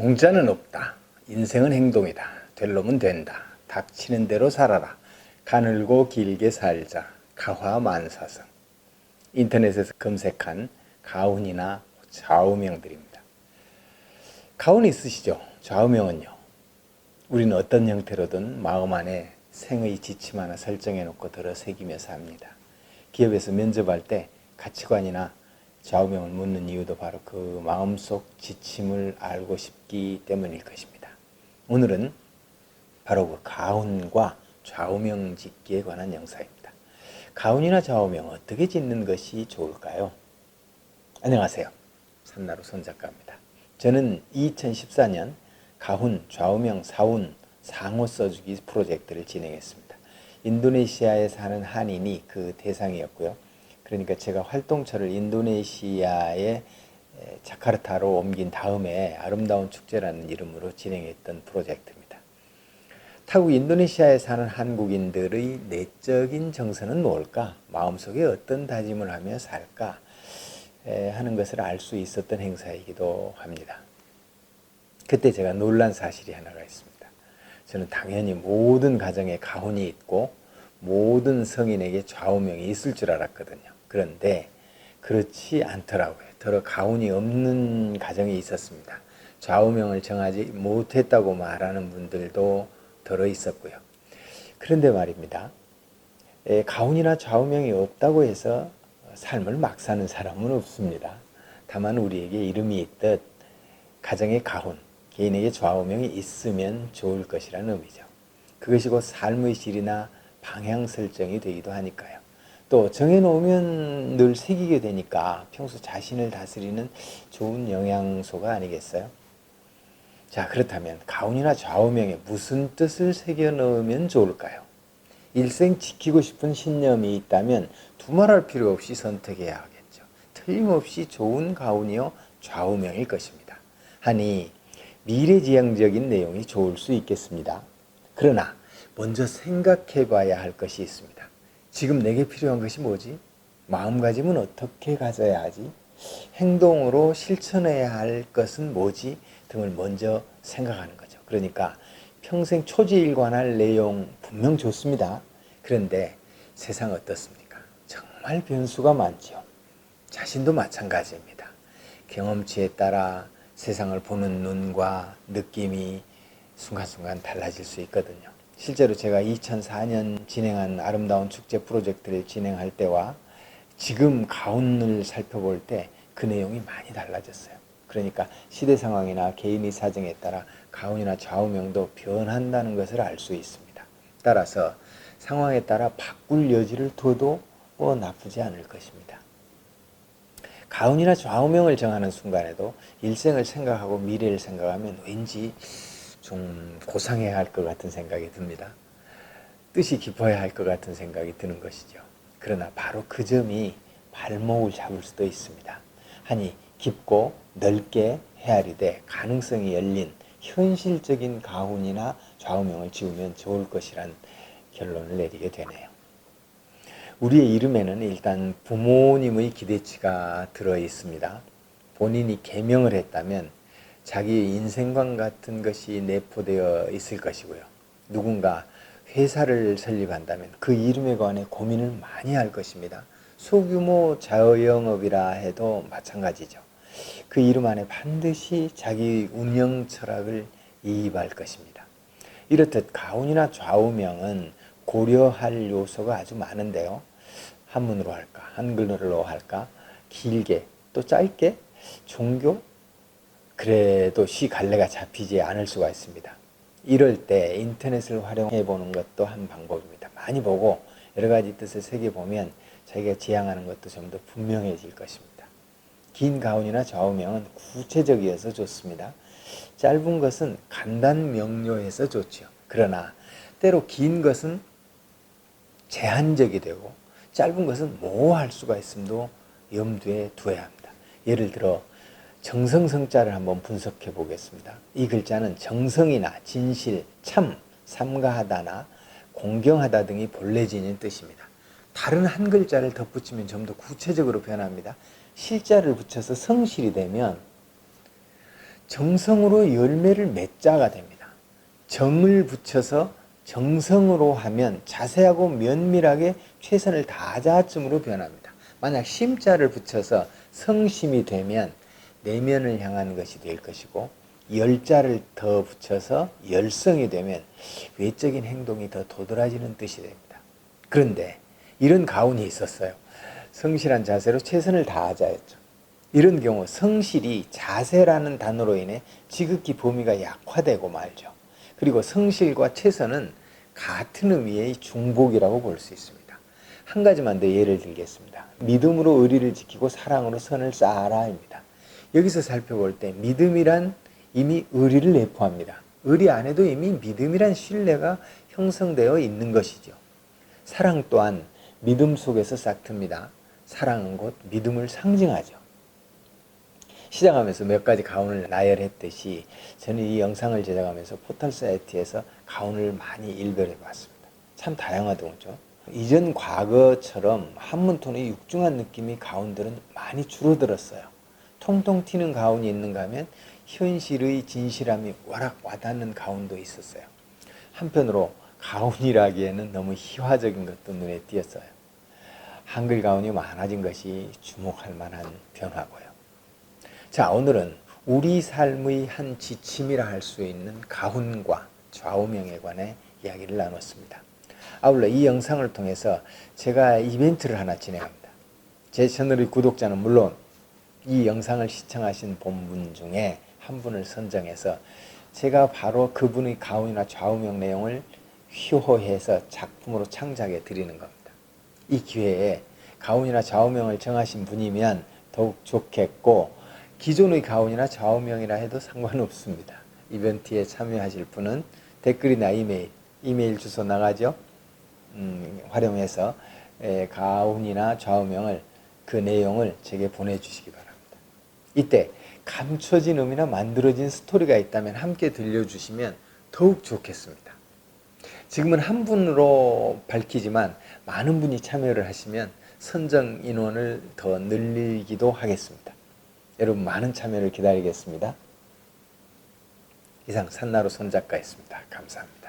공짜는 없다. 인생은 행동이다. 될 놈은 된다. 닥치는 대로 살아라. 가늘고 길게 살자. 가화만사성. 인터넷에서 검색한 가훈이나 좌우명들입니다. 가훈 있으시죠? 좌우명은요. 우리는 어떤 형태로든 마음 안에 생의 지침 하나 설정해 놓고 들어 새기며 삽니다. 기업에서 면접할 때 가치관이나 좌우명을 묻는 이유도 바로 그 마음속 지침을 알고 싶기 때문일 것입니다. 오늘은 바로 그 가운과 좌우명 짓기에 관한 영상입니다. 가운이나 좌우명 어떻게 짓는 것이 좋을까요? 안녕하세요. 산나루 손작가입니다. 저는 2014년 가훈, 좌우명, 사운, 상호 써주기 프로젝트를 진행했습니다. 인도네시아에 사는 한인이 그 대상이었고요. 그러니까 제가 활동처를 인도네시아의 자카르타로 옮긴 다음에 아름다운 축제라는 이름으로 진행했던 프로젝트입니다. 타국 인도네시아에 사는 한국인들의 내적인 정서는 뭘까? 마음속에 어떤 다짐을 하며 살까? 하는 것을 알 수 있었던 행사이기도 합니다. 그때 제가 놀란 사실이 하나가 있습니다. 저는 당연히 모든 가정에 가훈이 있고 모든 성인에게 좌우명이 있을 줄 알았거든요. 그런데 그렇지 않더라고요. 더러 가훈이 없는 가정이 있었습니다. 좌우명을 정하지 못했다고 말하는 분들도 더러 있었고요. 그런데 말입니다. 가훈이나 좌우명이 없다고 해서 삶을 막 사는 사람은 없습니다. 다만 우리에게 이름이 있듯 가정의 가훈, 개인에게 좌우명이 있으면 좋을 것이라는 의미죠. 그것이 곧 삶의 질이나 방향 설정이 되기도 하니까요. 또 정해놓으면 늘 새기게 되니까 평소 자신을 다스리는 좋은 영양소가 아니겠어요? 자, 그렇다면 가운이나 좌우명에 무슨 뜻을 새겨 넣으면 좋을까요? 일생 지키고 싶은 신념이 있다면 두말할 필요 없이 선택해야 하겠죠. 틀림없이 좋은 가운이요 좌우명일 것입니다. 하니 미래지향적인 내용이 좋을 수 있겠습니다. 그러나 먼저 생각해 봐야 할 것이 있습니다. 지금 내게 필요한 것이 뭐지? 마음가짐은 어떻게 가져야 하지? 행동으로 실천해야 할 것은 뭐지? 등을 먼저 생각하는 거죠. 그러니까 평생 초지일관할 내용 분명 좋습니다. 그런데 세상 어떻습니까? 정말 변수가 많죠. 자신도 마찬가지입니다. 경험치에 따라 세상을 보는 눈과 느낌이 순간순간 달라질 수 있거든요. 실제로 제가 2004년 진행한 아름다운 축제 프로젝트를 진행할 때와 지금 가운을 살펴볼 때 그 내용이 많이 달라졌어요. 그러니까 시대 상황이나 개인의 사정에 따라 가운이나 좌우명도 변한다는 것을 알 수 있습니다. 따라서 상황에 따라 바꿀 여지를 둬도 뭐 나쁘지 않을 것입니다. 가운이나 좌우명을 정하는 순간에도 일생을 생각하고 미래를 생각하면 왠지 좀 고상해야 할 것 같은 생각이 듭니다. 뜻이 깊어야 할 것 같은 생각이 드는 것이죠. 그러나 바로 그 점이 발목을 잡을 수도 있습니다. 하니 깊고 넓게 헤아리되 가능성이 열린 현실적인 가훈이나 좌우명을 지우면 좋을 것이란 결론을 내리게 되네요. 우리의 이름에는 일단 부모님의 기대치가 들어 있습니다. 본인이 개명을 했다면 자기의 인생관 같은 것이 내포되어 있을 것이고요. 누군가 회사를 설립한다면 그 이름에 관해 고민을 많이 할 것입니다. 소규모 자영업이라 해도 마찬가지죠. 그 이름 안에 반드시 자기 운영 철학을 이입할 것입니다. 이렇듯 가운이나 좌우명은 고려할 요소가 아주 많은데요. 한문으로 할까, 한글로 할까, 길게 또 짧게 종교 그래도 시 갈래가 잡히지 않을 수가 있습니다. 이럴 때 인터넷을 활용해 보는 것도 한 방법입니다. 많이 보고 여러 가지 뜻을 새겨 보면 자기가 지향하는 것도 좀 더 분명해질 것입니다. 긴 가운이나 좌우명은 구체적이어서 좋습니다. 짧은 것은 간단 명료해서 좋죠. 그러나 때로 긴 것은 제한적이 되고 짧은 것은 모호할 수가 있음도 염두에 두어야 합니다. 예를 들어 정성성자를 한번 분석해 보겠습니다. 이 글자는 정성이나 진실, 참, 삼가하다나 공경하다 등이 본래 지닌 뜻입니다. 다른 한 글자를 덧붙이면 좀 더 구체적으로 변합니다. 실자를 붙여서 성실이 되면 정성으로 열매를 맺자가 됩니다. 정을 붙여서 정성으로 하면 자세하고 면밀하게 최선을 다자쯤으로 변합니다. 만약 심자를 붙여서 성심이 되면 내면을 향한 것이 될 것이고 열자를 더 붙여서 열성이 되면 외적인 행동이 더 도드라지는 뜻이 됩니다. 그런데 이런 가운이 있었어요. 성실한 자세로 최선을 다하자였죠. 이런 경우 성실이 자세라는 단어로 인해 지극히 범위가 약화되고 말죠. 그리고 성실과 최선은 같은 의미의 중복이라고 볼 수 있습니다. 한 가지만 더 예를 들겠습니다. 믿음으로 의리를 지키고 사랑으로 선을 쌓아라입니다. 여기서 살펴볼 때 믿음이란 이미 의리를 내포합니다. 의리 안에도 이미 믿음이란 신뢰가 형성되어 있는 것이죠. 사랑 또한 믿음 속에서 싹틉니다. 사랑은 곧 믿음을 상징하죠. 시작하면서 몇 가지 가운을 나열했듯이 저는 이 영상을 제작하면서 포털 사이트에서 가운을 많이 일별해 봤습니다. 참 다양하더군요. 이전 과거처럼 한문톤의 육중한 느낌이 가운들은 많이 줄어들었어요. 통통 튀는 가운이 있는가 하면 현실의 진실함이 와락 와닿는 가운도 있었어요. 한편으로 가운이라기에는 너무 희화적인 것도 눈에 띄었어요. 한글 가운이 많아진 것이 주목할 만한 변화고요. 자, 오늘은 우리 삶의 한 지침이라 할 수 있는 가훈과 좌우명에 관해 이야기를 나눴습니다. 아울러 이 영상을 통해서 제가 이벤트를 하나 진행합니다. 제 채널의 구독자는 물론 이 영상을 시청하신 본분 중에 한 분을 선정해서 제가 바로 그분의 가훈이나 좌우명 내용을 효호해서 작품으로 창작해 드리는 겁니다. 이 기회에 가훈이나 좌우명을 정하신 분이면 더욱 좋겠고 기존의 가훈이나 좌우명이라 해도 상관없습니다. 이벤트에 참여하실 분은 댓글이나 이메일, 이메일 주소 나가죠? 음, 활용해서 에, 가훈이나 좌우명을 그 내용을 제게 보내주시기 바랍니다. 이때 감춰진 의미나 만들어진 스토리가 있다면 함께 들려주시면 더욱 좋겠습니다. 지금은 한 분으로 밝히지만 많은 분이 참여를 하시면 선정 인원을 더 늘리기도 하겠습니다. 여러분 많은 참여를 기다리겠습니다. 이상 산나루 손작가였습니다. 감사합니다.